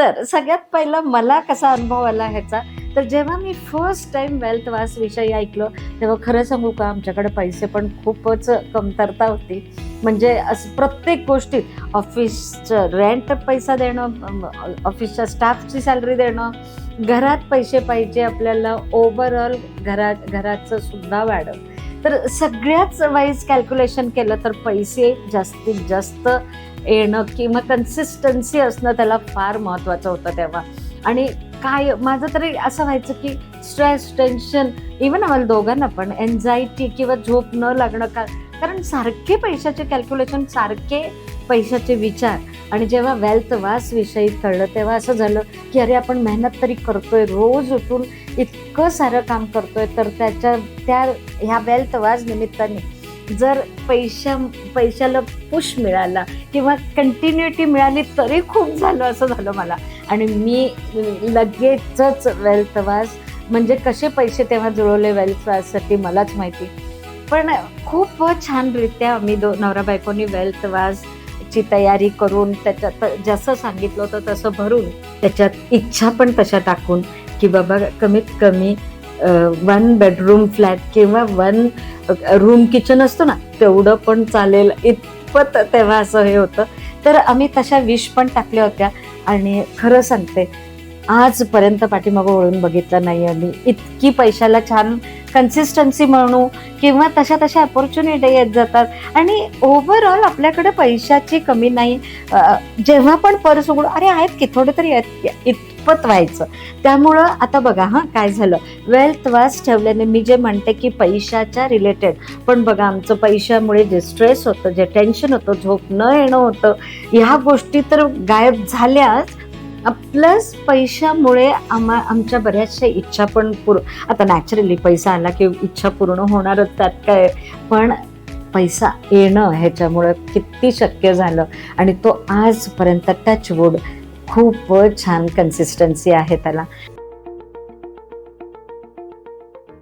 तर सगळ्यात पहिला मला कसा अनुभव आला ह्याचा तर जेव्हा मी फर्स्ट टाइम वेल्थ वास विषयी ऐकलं तेव्हा खरं सांगू का आमच्याकडे पैसे पण खूपच कमतरता होती. म्हणजे असं प्रत्येक गोष्टीत ऑफिसचं रेंट पैसा देणं ऑफिसच्या स्टाफची सॅलरी देणं घरात पैसे पाहिजे आपल्याला ओव्हरऑल घरात घराचं सुद्धा वाढव. तर सगळ्याच वाईज कॅल्क्युलेशन केलं तर पैसे जास्तीत जास्त येणं किंवा कन्सिस्टन्सी असणं त्याला फार महत्त्वाचं होतं तेव्हा. आणि काय माझं तरी असं व्हायचं की स्ट्रेस टेन्शन इवन आम्हाला दोघांना पण एन्झायटी किंवा झोप न लागणं का कारण सारखे पैशाचे कॅल्क्युलेशन सारखे पैशाचे विचार. आणि जेव्हा वेल्थ वास विषयी कळलं तेव्हा असं झालं की अरे आपण मेहनत तरी करतोय. रोज उठून इतकं सारं काम करतोय तर त्याच्या त्या ह्या वेल्थ वास निमित्ताने जर पैशा पैशाला पुश मिळाला किंवा कंटिन्युटी मिळाली तरी खूप झालं असं झालं मला. आणि मी लगेचच वेल्थ वास म्हणजे कसे पैसे तेव्हा जुळवले वेल्थ वाससाठी मलाच माहिती. पण खूप छानरित्या आम्ही दो नवरा बायकोनी वेल्थ वास ची तयारी करून त्याच्यात जसं सांगितलं होतं तसं भरून त्याच्यात इच्छा पण तशा टाकून की बाबा कमीत कमी वन बेडरूम फ्लॅट किंवा वन रूम किचन असतो ना तेवढं पण चालेल. इतपत तेव्हा असं हे होतं. तर आम्ही तशा विश पण टाकल्या होत्या. आणि खरं सांगते आजपर्यंत पाठीमागं वळून बघितलं नाही आम्ही इतकी पैशाला छान कन्सिस्टन्सी म्हणू किंवा तशा तशा अपॉर्च्युनिटी येत जातात. आणि ओव्हरऑल आपल्याकडे पैशाची कमी नाही. जेव्हा पण पर्स उघडू अरे आहेत की थोडे तरी आहेत इतपत व्हायचं. त्यामुळं आता बघा हां काय झालं? वेल्थ वास ठेवल्याने मी जे म्हणते की पैशाच्या रिलेटेड पण बघा आमचं पैशामुळे जे स्ट्रेस होतं जे टेन्शन होतं झोप न येणं होतं ह्या गोष्टी तर गायब झाल्याच प्लस पैशामुळे आम्हा आमच्या बऱ्याचशा इच्छा पण पूर आता नॅचरली पैसा आला की इच्छा पूर्ण होणारच त्यात काय? पण पैसा येणं ह्याच्यामुळं किती शक्य झालं. आणि तो आजपर्यंत टच वूड खूप छान कन्सिस्टन्सी आहे त्याला.